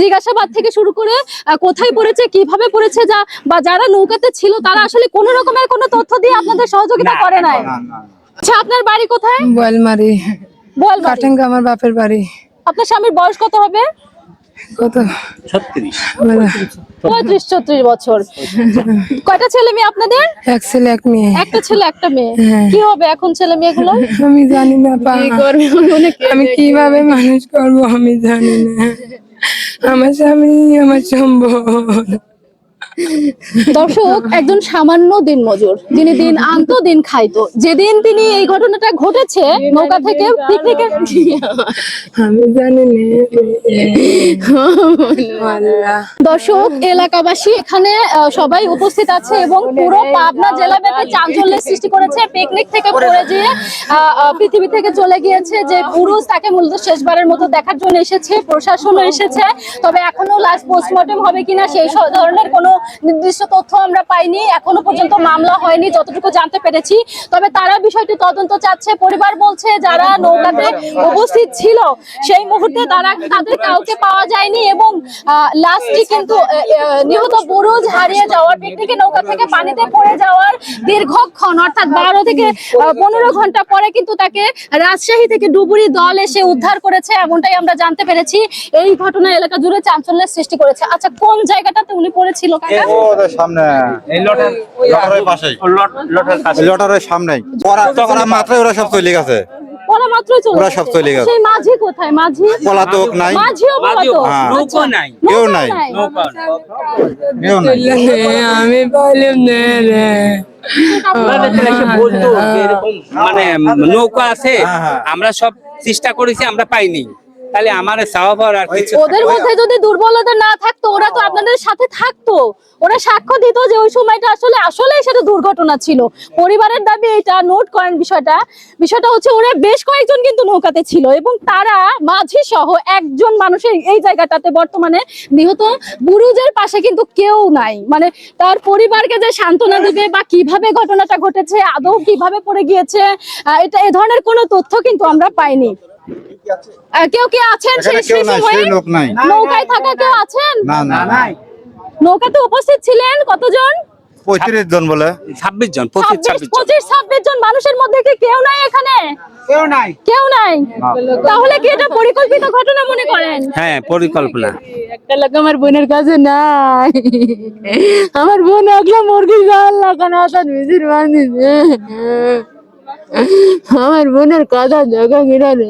জিজ্ঞাসাবাদ থেকে শুরু করে কোথায় পড়েছে কীভাবে পড়েছে যা বা যারা নৌকাতে ছিল তারা আসলে কোনো রকমের কোনো তথ্য দিয়ে আপনাদের সহযোগিতা করে নাই। আচ্ছা আপনার বাড়ি কোথায়? বোয়ালমারি বল কাটেঙ্গা আমার বাপের বাড়ি। আপনার স্বামীর বয়স কত হবে? কত? পঁয়ত্রিশ ছত্রিশ বছর। কয়টা ছেলে মেয়ে আপনাদের? এক ছেলে এক মেয়ে। একটা ছেলে একটা মেয়ে। হ্যাঁ। কি হবে এখন ছেলে মেয়েগুলো? আমি জানি না আমি কীভাবে মানুষ করব আমি জানি না। আমার স্বামী আমার সম্ভব দর্শক একজন সামান্য দিন মজুর যিনি দিন আনতো দিন খাইতো। যেদিন তিনি এই ঘটনাটা ঘটেছে নৌকা থেকে পিকনিকে আমি জানি দর্শক এলাকাবাসী এখানে সবাই উপস্থিত আছে এবং পুরো পাবনা জেলা ব্যাপী চাঞ্চল্যের সৃষ্টি করেছে। পিকনিক থেকে পড়ে আহ, পৃথিবী থেকে চলে গিয়েছে যে পুরুষ তাকে মূলত শেষবারের মতো দেখার জন্য এসেছে প্রশাসনও এসেছে। তবে এখনও লাস্ট পোস্টমর্টম হবে কিনা সেই সব ধরনের কোনো নির্দিষ্ট তথ্য আমরা পাইনি এখনও পর্যন্ত মামলা হয়নি যতটুকু জানতে পেরেছি। তবে তারা বিষয়টি তদন্ত চাচ্ছে। পরিবার বলছে যারা নৌকাতে উপস্থিত ছিল সেই মুহূর্তে তারা তাদের কাউকে পাওয়া যায়নি এবং লাস্টে কিন্তু নিহত বুরুজ হারিয়ে যাওয়ার পিকনিকে নৌকা থেকে পানিতে পড়ে যাওয়ার দীর্ঘক্ষণ অর্থাৎ বারো থেকে পনেরো ঘণ্টা পরে কিন্তু তাকে রাজশাহী থেকে ডুবুরি দল এসে উদ্ধার করেছে এমনটাই আমরা জানতে পেরেছি। এই ঘটনা এলাকা জুড়ে চাঞ্চল্যের সৃষ্টি করেছে। আচ্ছা কোন জায়গাটাতে উনি পড়েছিল? সামনে। এই লটার লটারের পাশেই। লট- লটার লটারের সামনেই। ওরা ওরা ওরা সব চলে গেছে। ওরা মাত্রই চলে ওরা সব চলে গেছে। সেই মাঝি কোথায়? মাঝি? পলাতক নাই। মাঝিও মাঝিও পলাতক হ্যাঁ। নৌকো নাই। কেউ নাই। কেউ নাই। আমি পাইলাম না রে আমাদের তো এসে বলতো মানে নৌকা আছে। হ্যাঁ, হ্যাঁ। আমরা সব চেষ্টা করেছি আমরা পাইনি। তাহলে আমার চাওয়া আর কিছু ওদের মধ্যে যদি দুর্বলতা না থাকতো ওরা তো আপনাদের সাথে থাকতো। ওরা সাক্ষ্য দিত যে ওই সময়টা আসলে আসলে সেটা দুর্ঘটনা ছিল। পরিবারের দাবি এটা নোট করেন বিষয়টা। বিষয়টা হচ্ছে ওরা বেশ কয়েকজন কিন্তু নৌকাতে ছিল এবং তারা মাঝি সহ একজন মানুষের এই জায়গাটাতে বর্তমানে নিহত। বুরুজের পাশে কিন্তু কেউ নাই। মানে তার পরিবারকে যে সান্ত্বনা দেবে বা কীভাবে ঘটনাটা ঘটেছে আদৌ কীভাবে পড়ে গিয়েছে আহ, এটা এ ধরনের কোনো তথ্য কিন্তু আমরা পাইনি। কেউ কি আছেন সেই সময়ে? নৌকায় থাকা কেউ আছেন? না না নৌকাতে উপস্থিত ছিলেন কতজন? পঁয়ত্রিশ জন বলে। ছাব্বিশ জন পঁচিশ ছাব্বিশ ছাব্বিশ জন। পঁচিশ ছাব্বিশ জন মানুষের মধ্যে কি কেউ নাই এখানে? কেউ নাই। কেউ নাই? তাহলে কি এটা পরিকল্পিত ঘটনা মনে করেন? হ্যাঁ পরিকল্পনা। একটা লোক আমার বোনের কাছে নাই। আমার বোন একলা মুরগি জাল লাগানো বাঁধিছে আমার বোনের কথা জায়গা কিনা রে